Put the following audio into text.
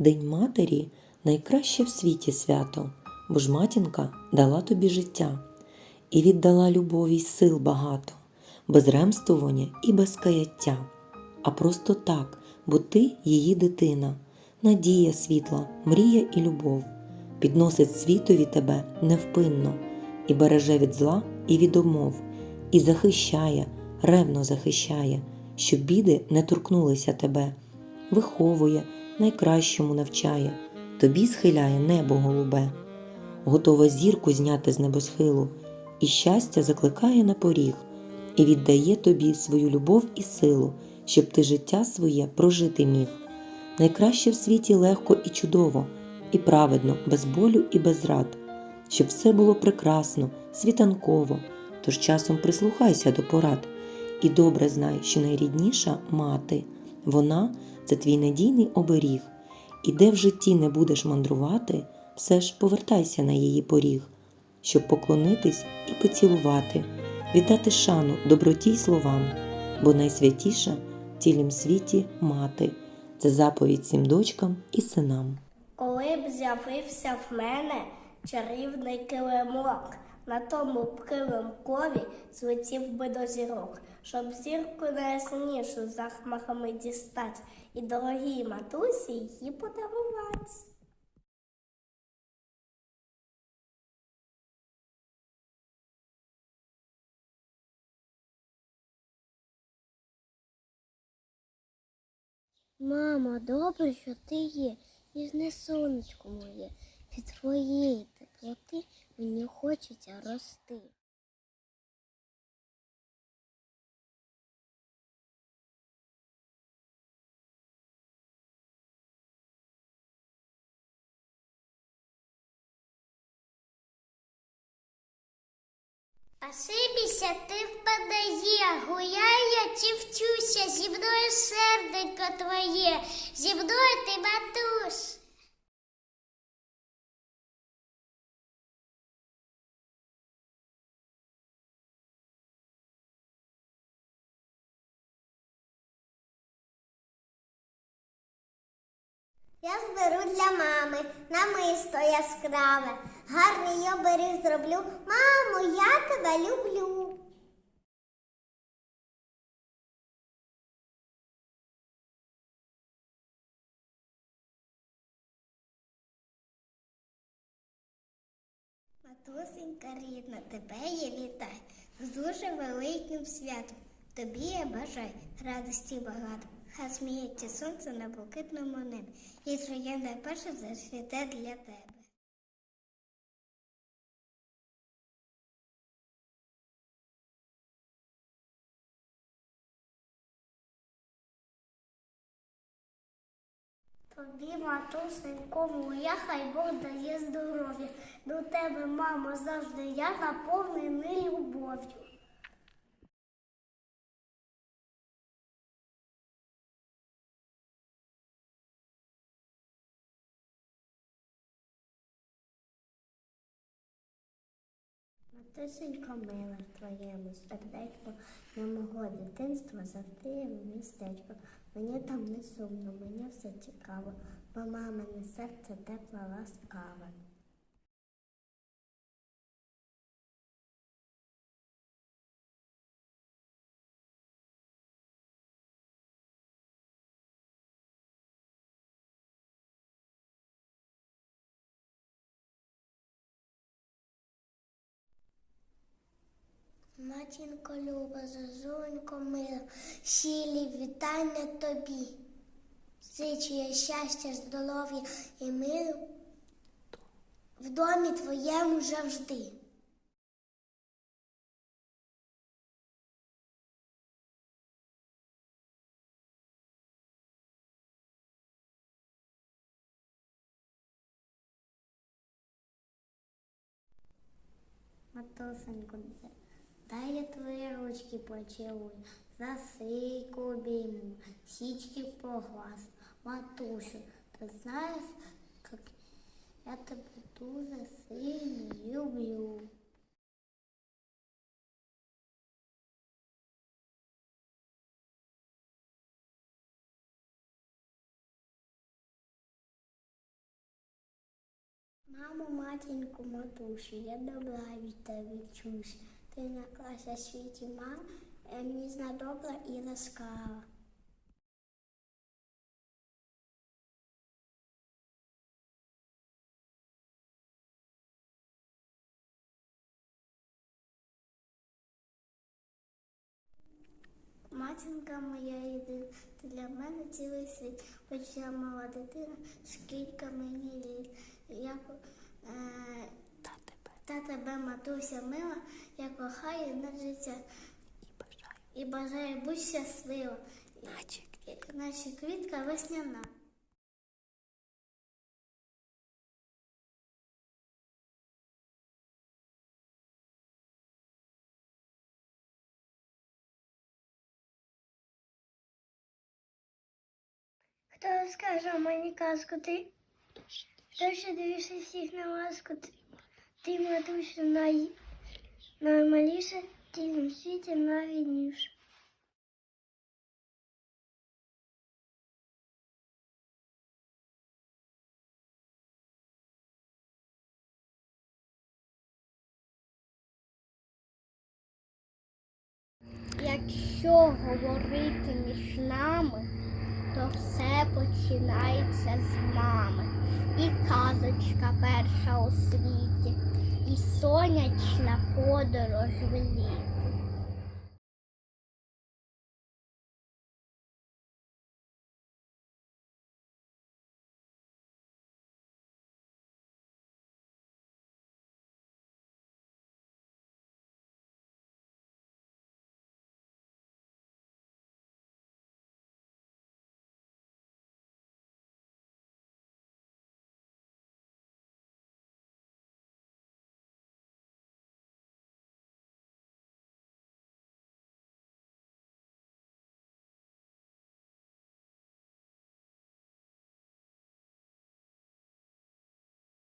День матері найкраще в світі свято, бо ж матінка дала тобі життя і віддала любові й сил багато, без ремствування і без каяття, а просто так, бо ти її дитина, надія світла, мрія і любов, підносить світові тебе невпинно, і береже від зла і від умов, і захищає, ревно захищає, щоб біди не торкнулися тебе, виховує, найкращому навчає, тобі схиляє небо голубе, готова зірку зняти з небосхилу, і щастя закликає на поріг, і віддає тобі свою любов і силу, щоб ти життя своє прожити міг. Найкраще в світі легко і чудово, і праведно, без болю і без зрад, щоб все було прекрасно, світанково, тож часом прислухайся до порад, і добре знай, що найрідніша мати, вона це твій надійний оберіг, і де в житті не будеш мандрувати, все ж повертайся на її поріг, щоб поклонитись і поцілувати, віддати шану доброті й словам, бо найсвятіша в цілім світі мати. Це заповідь всім дочкам і синам. Коли б з'явився в мене чарівний килимок, на тому килимкові злетів би до зірок, щоб зірку найяснішу за хмарами дістать і дорогій матусі її подарувати. Мамо, добре, що ти є, ніжне сонечко моє, від твоєї мені хочеться рости. Спасибіся, ти впадає, гуляю я чи вчуся, зі мною серденько твоє, зі мною ти матусь. Я зберу для мами намисто яскраве, гарний оберіг зроблю. Мамо, я тебе люблю. Матусенька рідна, тебе я вітаю з дуже великим святом. Тобі я бажаю радості багато. Хай сміється сонце на блакитному небі. І твоє найперше засвіте для тебе. Тобі, матусенько моя, хай Бог дає здоров'я. До тебе, мамо, завжди я наповнений любов'ю. Матусенько мила в твоєму сердечку, на мого дитинства завжди містечко. Мені там не сумно, мені все цікаво, бо мамине серце тепла ласкаве. Матінко люба, зазунько мила, щирі вітання тобі. Зичу я щастя, здоров'я і миру в домі твоєму завжди. Матусенько, дай я твої ручки поцілую, за сийку обійму, січки поглас. Матусю, ти знаєш, як я тебе дуже сильно люблю. Мамо, матінку, матусю, я добра від тебе чусь. Ти наклася світі мам, е, мізна добра і ласкава. Матінка моя єдина, ти для мене цілий світ, хоч я мала дитина, скільки мені літ. Я, е, Та тебе матуся мила, я кохаю на життя і бажаю, бути щаслива, наче квітка весняна. Хто розкаже мені казку ти? Ще дивишся всіх на ласку? Ти, ти матусю, най... наймаліше в цілому світі найрідніше. Якщо говорити між нами, то все починається з мами. І казочка перша у світі, і сонячна подорож в літ.